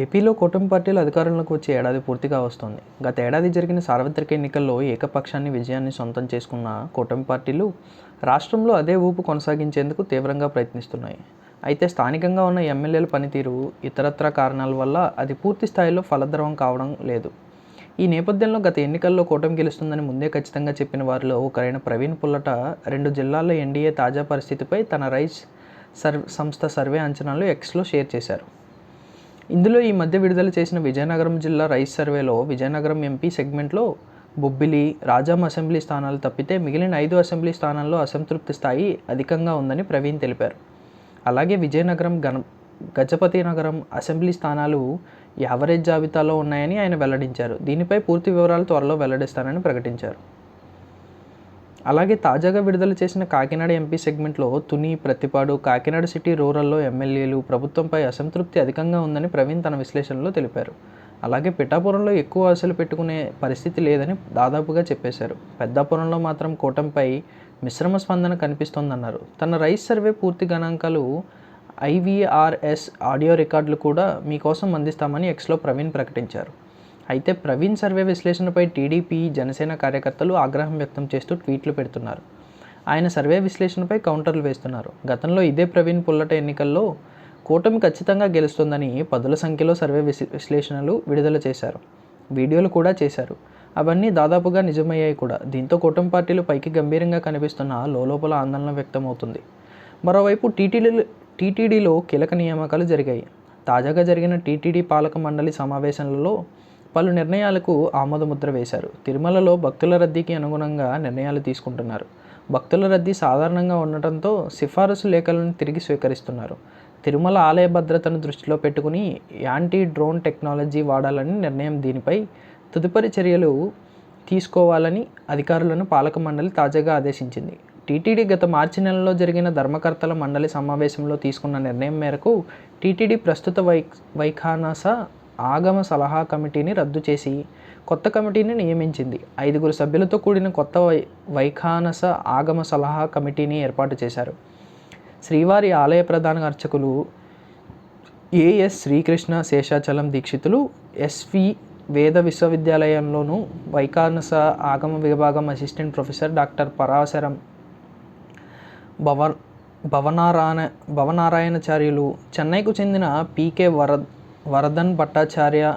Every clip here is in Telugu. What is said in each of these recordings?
ఏపీలో కూటమి పార్టీలు అధికారంలోకి వచ్చే ఏడాది పూర్తిగా వస్తోంది. గత ఏడాది జరిగిన సార్వత్రిక ఎన్నికల్లో ఏకపక్షాన్ని విజయాన్ని సొంతం చేసుకున్న కూటమి పార్టీలు రాష్ట్రంలో అదే ఊపు కొనసాగించేందుకు తీవ్రంగా ప్రయత్నిస్తున్నాయి. అయితే స్థానికంగా ఉన్న ఎమ్మెల్యేల పనితీరు ఇతరత్ర కారణాల వల్ల అది పూర్తి స్థాయిలో ఫలద్రవం కావడం లేదు. ఈ నేపథ్యంలో గత ఎన్నికల్లో కూటమి గెలుస్తుందని ముందే ఖచ్చితంగా చెప్పిన వారిలో ఒకరైన ప్రవీణ్ పుల్లట రెండు జిల్లాల్లో ఎన్డీఏ తాజా పరిస్థితిపై తన రైస్ సర్ సంస్థ సర్వే అంచనాలు ఎక్స్లో షేర్ చేశారు. ఇందులో ఈ మధ్య విడుదల చేసిన విజయనగరం జిల్లా రైస్ సర్వేలో విజయనగరం ఎంపీ సెగ్మెంట్లో బొబ్బిలి రాజాం అసెంబ్లీ స్థానాలు తప్పితే మిగిలిన ఐదు అసెంబ్లీ స్థానాల్లో అసంతృప్తి స్థాయి అధికంగా ఉందని ప్రవీణ్ తెలిపారు. అలాగే విజయనగరం గణ గజపతి నగరం అసెంబ్లీ స్థానాలు యావరేజ్ జాబితాలో ఉన్నాయని ఆయన వెల్లడించారు. దీనిపై పూర్తి వివరాలు త్వరలో వెల్లడిస్తానని ప్రకటించారు. అలాగే తాజాగా విడుదల చేసిన కాకినాడ ఎంపీ సెగ్మెంట్లో తుని ప్రతిపాడు కాకినాడ సిటీ రూరల్లో ఎమ్మెల్యేలు ప్రభుత్వంపై అసంతృప్తి అధికంగా ఉందని ప్రవీణ్ తన విశ్లేషణలో తెలిపారు. అలాగే పిఠాపురంలో ఎక్కువ ఆశలు పెట్టుకునే పరిస్థితి లేదని దాదాపుగా చెప్పేశారు. పెద్దాపురంలో మాత్రం కూటమిపై మిశ్రమ స్పందన కనిపిస్తోందన్నారు. తన రైస్ సర్వే పూర్తి గణాంకాలు ఐవీఆర్ఎస్ ఆడియో రికార్డులు కూడా మీకోసం అందిస్తామని ఎక్స్లో ప్రవీణ్ ప్రకటించారు. అయితే ప్రవీణ్ సర్వే విశ్లేషణపై టీడీపీ జనసేన కార్యకర్తలు ఆగ్రహం వ్యక్తం చేస్తూ ట్వీట్లు పెడుతున్నారు. ఆయన సర్వే విశ్లేషణపై కౌంటర్లు వేస్తున్నారు. గతంలో ఇదే ప్రవీణ్ పుల్లట ఎన్నికల్లో కూటమి ఖచ్చితంగా గెలుస్తుందని పదుల సంఖ్యలో సర్వే విశ్లేషణలు విడుదల చేశారు. వీడియోలు కూడా చేశారు. అవన్నీ దాదాపుగా నిజమయ్యాయి కూడా. దీంతో కూటమి పార్టీలు పైకి గంభీరంగా కనిపిస్తున్న లోపల ఆందోళన వ్యక్తమవుతుంది. మరోవైపు టీటీడీలో టీటీడీలో కీలక నియామకాలు జరిగాయి. తాజాగా జరిగిన టీటీడీ పాలక మండలి సమావేశంలో పలు నిర్ణయాలకు ఆమోదముద్ర వేశారు. తిరుమలలో భక్తుల రద్దీకి అనుగుణంగా నిర్ణయాలు తీసుకుంటున్నారు. భక్తుల రద్దీ సాధారణంగా ఉండటంతో సిఫారసు లేఖలను తిరిగి స్వీకరిస్తున్నారు. తిరుమల ఆలయ భద్రతను దృష్టిలో పెట్టుకుని యాంటీ డ్రోన్ టెక్నాలజీ వాడాలని నిర్ణయం దీనిపై తదుపరి చర్యలు తీసుకోవాలని అధికారులను పాలక మండలి తాజాగా ఆదేశించింది. టీటీడీ గత మార్చి నెలలో జరిగిన ధర్మకర్తల మండలి సమావేశంలో తీసుకున్న నిర్ణయం మేరకు టీటీడీ ప్రస్తుత వై వైఖానస ఆగమ సలహా కమిటీని రద్దు చేసి కొత్త కమిటీని నియమించింది. ఐదుగురు సభ్యులతో కూడిన కొత్త వై వైఖానస ఆగమ సలహా కమిటీని ఏర్పాటు చేశారు. శ్రీవారి ఆలయ ప్రధాన అర్చకులు A S Srikrishna Seshachalam Deekshitulu S V వేద విశ్వవిద్యాలయంలోను వైఖానస ఆగమ విభాగం అసిస్టెంట్ ప్రొఫెసర్ డాక్టర్ పరాశరం భవ భవనారాయణ భవనారాయణచార్యులు చెన్నైకు చెందిన పీకే వరద్ వరదన్ భట్టాచార్య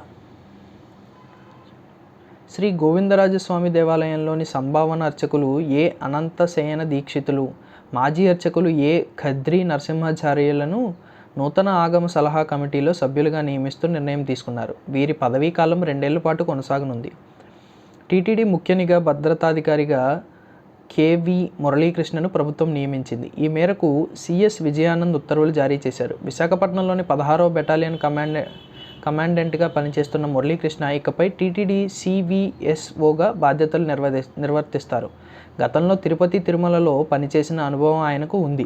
శ్రీ గోవిందరాజస్వామి దేవాలయంలోని సంభావన అర్చకులు ఏ అనంతసేన దీక్షితులు? మాజీ అర్చకులు ఏ ఖద్రి నరసింహాచార్యులను నూతన ఆగమ సలహా కమిటీలో సభ్యులుగా నియమిస్తూ నిర్ణయం తీసుకున్నారు. వీరి పదవీ కాలం రెండేళ్ళ పాటు కొనసాగనుంది. టీటీడీ ముఖ్య నిఘా భద్రతాధికారిగా కేవి మురళీకృష్ణను ప్రభుత్వం నియమించింది. ఈ మేరకు సిఎస్ విజయానంద్ ఉత్తర్వులు జారీ చేశారు. విశాఖపట్నంలోని పదహారవ బెటాలియన్ కమాండ్ కమాండెంట్గా పనిచేస్తున్న మురళీకృష్ణ ఇకపై టీటీడీ సివిఎస్ఓగా బాధ్యతలు నిర్వహి నిర్వర్తిస్తారు. గతంలో తిరుపతి తిరుమలలో పనిచేసిన అనుభవం ఆయనకు ఉంది.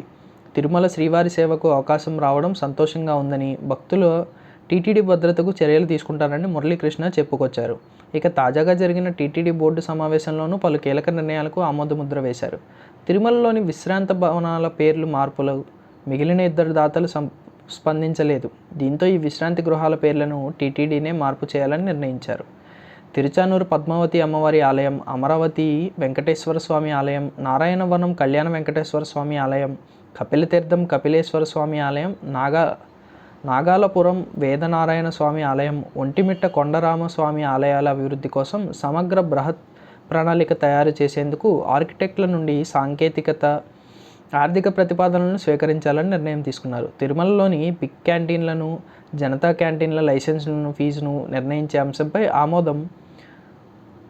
తిరుమల శ్రీవారి సేవకు అవకాశం రావడం సంతోషంగా ఉందని భక్తులు టీటీడీ భద్రతకు చర్యలు తీసుకుంటారని మురళీకృష్ణ చెప్పుకొచ్చారు. ఇక తాజాగా జరిగిన టీటీడీ బోర్డు సమావేశంలోనూ పలు కీలక నిర్ణయాలకు ఆమోదముద్ర వేశారు. తిరుమలలోని విశ్రాంత భవనాల పేర్లు మార్పులు మిగిలిన ఇద్దరు దాతలు సం స్పందించలేదు. దీంతో ఈ విశ్రాంతి గృహాల పేర్లను టీటీడీనే మార్పు చేయాలని నిర్ణయించారు. తిరుచానూరు పద్మావతి అమ్మవారి ఆలయం అమరావతి వెంకటేశ్వర స్వామి ఆలయం నారాయణవనం కళ్యాణ వెంకటేశ్వర స్వామి ఆలయం కపిలతీర్థం కపిలేశ్వర స్వామి ఆలయం నాగా నాగాలపురం వేదనారాయణ స్వామి ఆలయం ఒంటిమిట్ట కొండరామస్వామి ఆలయాల అభివృద్ధి కోసం సమగ్ర బృహత్ ప్రణాళిక తయారు చేసేందుకు ఆర్కిటెక్ట్ల నుండి సాంకేతికత ఆర్థిక ప్రతిపాదనలను స్వీకరించాలని నిర్ణయం తీసుకున్నారు. తిరుమలలోని బిగ్ క్యాంటీన్లను జనతా క్యాంటీన్ల లైసెన్సులను ఫీజును నిర్ణయించే అంశంపై ఆమోదం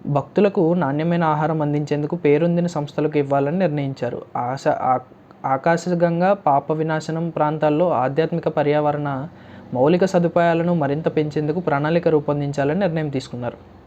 భక్తులకు నాణ్యమైన ఆహారం అందించేందుకు పేరొందిన సంస్థలకు ఇవ్వాలని నిర్ణయించారు. ఆశ ఆకాశగంగా పాప వినాశనం ప్రాంతాల్లో ఆధ్యాత్మిక పర్యావరణ మౌలిక సదుపాయాలను మరింత పెంచేందుకు ప్రణాళిక రూపొందించాలని నిర్ణయం తీసుకున్నారు.